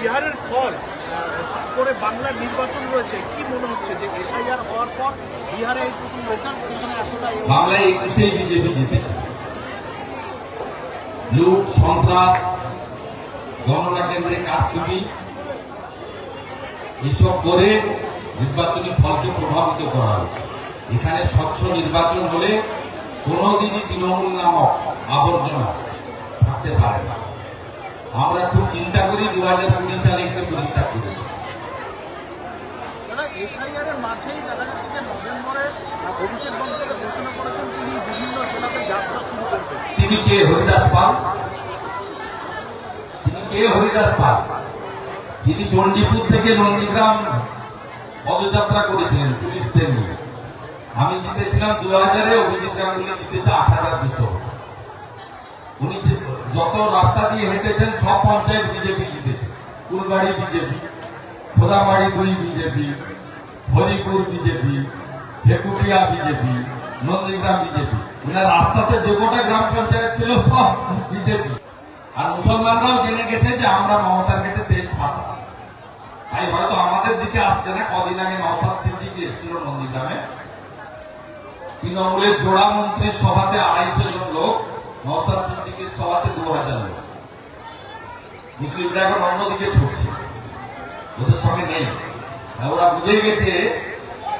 বিহারের ফল করে বাংলার নির্বাচন রয়েছে, কি মনে হচ্ছে যে এসআইআর হওয়ার পর বিহারে এই প্রথম রেজাল্ট সেখানে এতটা বাংলায় একুশেই বিজেপি জিতেছে। লুট, সন্ত্রাস, গণনা কেন্দ্রে কারচুপি, এসব করে নির্বাচনী ফলকে প্রভাবিত করা হয়েছে। এখানে স্বচ্ছ নির্বাচন হলে কোনোদিনই তৃণমূল নামক আবর্জনা থাকতে পারে না। আমরা খুব চিন্তা করি দু হাজার কুড়ি সালে একটু পরীক্ষা করেছি দাদা মাঝেই দেখা যাচ্ছে যে নভেম্বরে অভিষেক বন্দ্যোপাধ্যায় ঘোষণা করেছেন তিনি বিভিন্ন জেলাতে যাত্রা শুরু করবেন। তিনি কে? হরিদাস পাল। তিনি কে? হরিদাস পাল। তিনি চণ্ডীপুর থেকে নন্দীগ্রাম পদযাত্রা করেছিলেন পুলিশদের নিয়ে। আমি জিতেছিলাম দু হাজারে অভিজিৎ গাঙ্গুলি জিতেছে আট হাজার দুশো। উনি যত রাস্তা দিয়ে হেঁটেছেন, সব পঞ্চায়েত বিজেপি জিতেছে। ফুলবাড়ি বিজেপি খোদাবাড়ি দুই BJP, Haripur BJP, Bhekutia BJP, Nandigram BJP. উনার রাস্তাতে যে গোটা গ্রাম পঞ্চায়েত ছিল, সব বিজেপি। আর মুসলমানরাও জেনে গেছে যে আমরা মমতার কাছে তেজ পাতা তাই হয়তো আমাদের দিকে আসছে না, কদিন আগে নওসাদ সিদ্দিকি এসেছিল নন্দীগ্রামে। তৃণমূলের জোড়া মন্ত্রীর সভাতে আড়াইশো জন লোক নওসাদ সিদ্দিকির সভাতে দু হাজার লোক। মুসলিমরা এখন অন্যদিকে ছুটছে। ওদের সঙ্গে নেই। ওরা বুঝে গেছে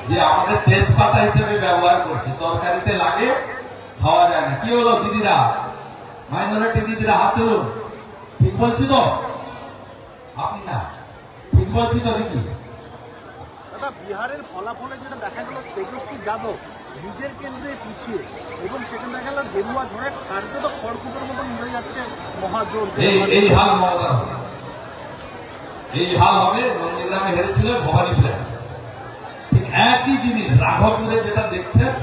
যে আমাদের তেজপাতা হিসেবে ব্যবহার করছে। তরকারিতে লাগে, খাওয়া যায় না। কি হলো দিদিরা? মাইনরিটি দিদিরা, হাত তুলুন। ঠিক বলছি তো? আপনি না? ঠিক বলছি তো নাকি বিহারের ফলাফলে যেটা দেখা গেল, তেজস্বী যাদব নিজের কেন্দ্রে পিছিয়ে এবং সেখানে দেখা গেল গেরুয়া ঝড়ে কার্যত খড়কুটোর মতন হয়ে যাচ্ছে মহাজোর এই এই হাল মমতার হবে। এই হাল হবে নন্দীগ্রামে হেরেছিল ভবানী প্ল্যান ঠিক একই জিনিস রাঘবপুরে যেটা দেখছেন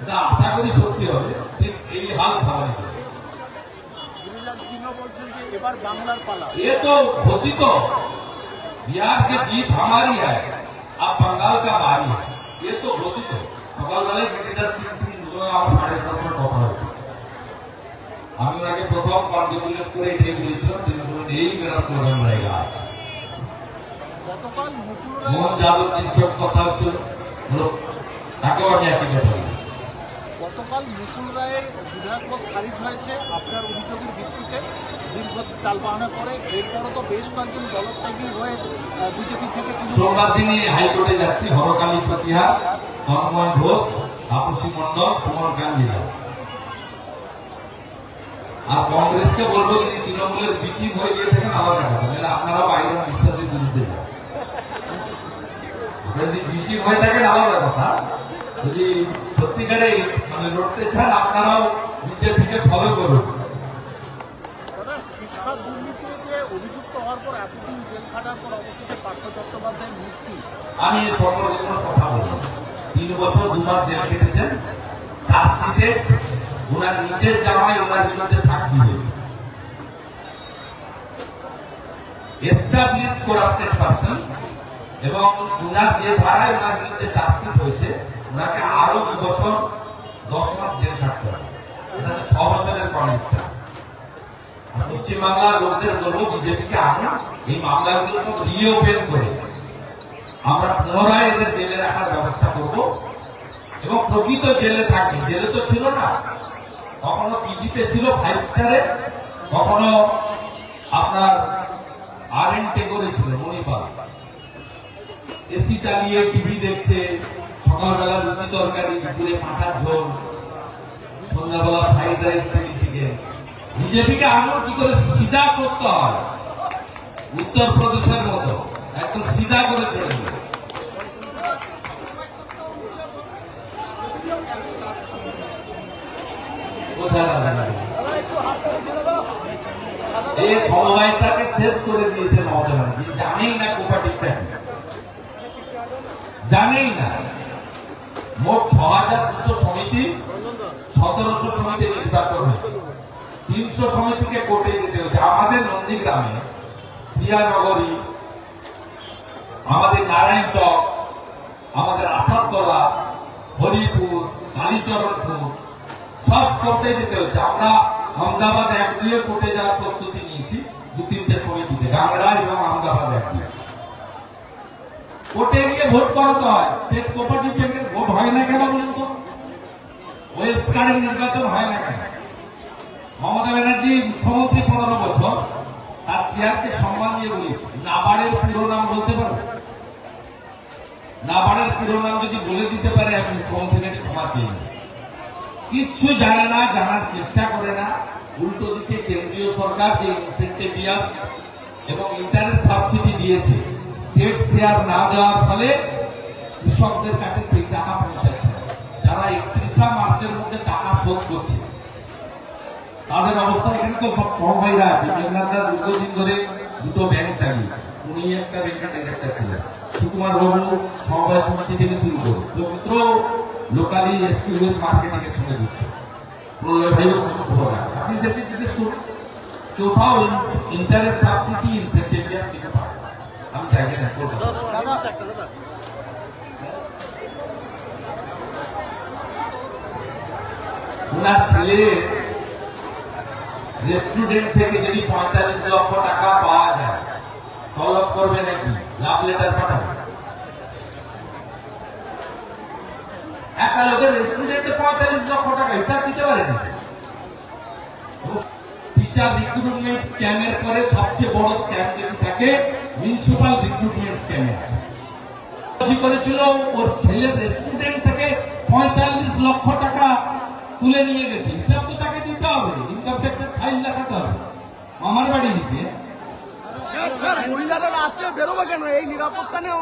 এটা আশা করি সত্যি হবে ঠিক এই হাল ভবানী প্ল্যান গিরিরাজ সিংহ বলছেন যে এবার বাংলার পালা ये तो घोषित हो बिहार की जीत हमारी है अब बंगाल का बारी है ये तो घोषित हो সাড়ে কথা আমি ওনাকে প্রথম কনগ্রেচুলেট করে এটাই বলেছিলাম তিনি বলুন এই মেরা স্লোগান জায়গা আছে মোহন যাদব কথা হচ্ছিল তাকেও কথা গতকাল মুকুল রায়ের বিধায়ক খারিজ হয়েছে আপনার অভিযোগের ভিত্তিতে। দীর্ঘ টালবাহানা করে এরপরও তো বেশ কয়েকজন দলত্যাগী হয়ে বিজেপি থেকে সোমবার হাইকোর্টে যাচ্ছি হরকালী ফতিহা তন্ময় ঘোষ তাপসী মন্ডল সুমন কান্দিরা আর কংগ্রেসকে বলব যদি তৃণমূলের বিক্রি হয়ে গিয়ে থাকেন আলাদা কথা নাহলে আপনারাও বাইরের বিশ্বাসের বিরুদ্ধে যদি বিক্রি হয়ে থাকেন আলাদা কথা। যদি সত্যিকারে মানে লড়তে চান আপনারাও বিজেপিকে ফলো করুন। শিক্ষা দুর্নীতিতে অভিযুক্ত হওয়ার পর এতদিন জেল খাটার পর অবশেষে পার্থ চট্টোপাধ্যায়ের মুক্তি আমি এই সম্পর্কে কোনো কথা বলি তিন বছর দু মাস জেল কেটেছেন চার্জশিটে ওনার নিজের জামাই ওনার বিরুদ্ধে সাক্ষী হয়েছে। এস্টাবলিশ করাপ্টেড পার্সন এবং ওনার যে ধারায় ওনার বিরুদ্ধে চার্জশিট হয়েছে ওনাকে আরও দু বছর দশ মাস জেল খাটতে হবে। এটা ছ বছরের কনেকশন পশ্চিমবাংলার লোকদের বলব, বিজেপিকে আনুন এই মামলাগুলো সব রিওপেন করে আমরা পুনরায় এদের জেলে রাখার ব্যবস্থা করব। এবং প্রকৃত জেলে থাকবে জেলে তো ছিল না। কখনো পিজিতে ছিল ফাইভ স্টারে কখনো আপনার আর এন টেগরে ছিল, মণিপাল। এসি চালিয়ে টিভি দেখছে সকালবেলা লুচি তরকারি, দুপুরে পাঁঠার ঝোল, সন্ধ্যাবেলা ফ্রাইড রাইস চিলি চিকেন বিজেপিকে আনুন কি করে সিধা করতে হয়? উত্তরপ্রদেশের মতো। একদম সিধা করে এই সমবায়টাকে শেষ করে দিয়েছে মমতা জানেই না কোপাটিকটা জানেই না। মোট ছ হাজার দুশো সমিতি সতেরোশো সমিতি নির্বাচন হয়েছে। তিনশো সমিতিকে কোর্টে যেতে হচ্ছে আমাদের নন্দীগ্রামে প্রিয়ানগরী, আমাদের নারায়ণ চক, আমাদের আসাদতলা, হরিপুর, কালীচরণপুর, সব কোর্টে যেতে হচ্ছে আমরা আহমেদাবাদ এক দুয়ে কোর্টে যাওয়ার প্রস্তুতি নিয়েছি দু তিনটে সমিতিতে গাংরা এবং কোর্টে গিয়ে ভোট করাতে হয়। স্টেট কোপারেটিভ ব্যাংকের ভোট হয় না কেন বলুন তো? ওয়েবস কার্ডের নির্বাচন হয় না কেন? মমতা ব্যানার্জি মুখ্যমন্ত্রী পনেরো বছর, তার চেয়ারকে সম্মান দিয়ে বলি নাবারের পুরো নাম বলতে পারো? নাবারের পুরো নাম যদি বলে দিতে পারে, আমি মুখ্যমন্ত্রীর কাছে ক্ষমা চেয়ে। কিচ্ছু জানে না, জানার চেষ্টা করে না। উল্টো দিকে কেন্দ্রীয় সরকার যে ইনসেন্টিভ এবং ইন্টারেস্ট সাবসিডি দিয়েছে স্টেট শেয়ার না দেওয়ার ফলে কৃষকদের কাছে সেই টাকা পৌঁছাচ্ছে। যারা একত্রিশা মার্চের মধ্যে টাকা শোধ করছে, তাদের অবস্থা এখানে তো সব বড় ভাইরা আছে মেঘনাথদা দীর্ঘদিন ধরে দুটো ব্যাংক চালিয়েছে। উনি একটা ব্যাংকের ডিরেক্টর ছিলেন সুকুমার বাবু সমবায় সমিতি থেকে শুরু করে পবিত্র লোকালি এসকিউএস মার্কেটিং এর সঙ্গে যুক্ত। প্রলয় ভাইও কিছু খবর আপনি যেতে জিজ্ঞেস করুন, কোথাও ইন্টারেস্ট সাবসিডি ইনসেন্টিভ কিছু পায় না। আমি চাই না কলকাতা ওনার ছেলে রেস্টুরেন্ট থেকে যদি পঁয়তাল্লিশ লক্ষ টাকা পাওয়া যায় তলব করবে নাকি? লাভ লেটার পাঠাবে। একটা লোকের রেস্টুরেন্টে পঁয়তাল্লিশ লক্ষ টাকা হিসাব দিতে পারে না টিচার রিক্রুটমেন্ট স্ক্যামের পরে সবচেয়ে বড় স্ক্যাম যেটি থাকে মিউনিসিপাল রিক্রুটমেন্ট স্ক্যাম আছে। করেছিল, ওর ছেলের রেস্টুরেন্ট থেকে পঁয়তাল্লিশ লক্ষ টাকা তুলে নিয়ে গেছে। হিসাব তো তাকে দিতে হবে ইনকাম ট্যাক্সের ফাইল দেখাতে হবে। আমার বাড়ি নিতে স্যার স্যার, মহিলারা রাত্রে বেরোবে কেন? এই নিরাপত্তা নিয়ে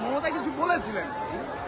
মমতা কিছু বলেছিলেন।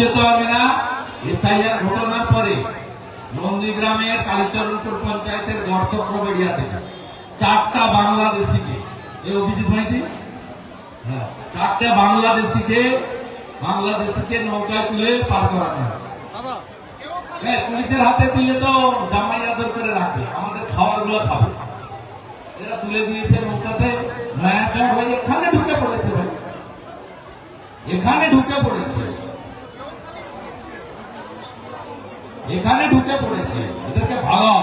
যেতে হবে না। এসআইআর ঘটনার পরে নন্দীগ্রামের কালীচরণপুর পঞ্চায়েতের গড়চক্র বেরিয়া থেকে চারটা বাংলাদেশিকে এই অভিজিৎ ভাইতে হ্যাঁ চারটা বাংলাদেশিকে বাংলাদেশিকে নৌকায় তুলে পার করানো হয়েছে। হ্যাঁ পুলিশের হাতে তুলে তো জামাই আদর করে রাখবে আমাদের খাবারগুলো খাবে। এরা তুলে দিয়েছে নৌকাতে নয়া হয়ে এখানে ঢুকে পড়েছে ভাই। এখানে ঢুকে পড়েছে। এখানে ঢুকে পড়েছে। এদেরকে ভাগাও।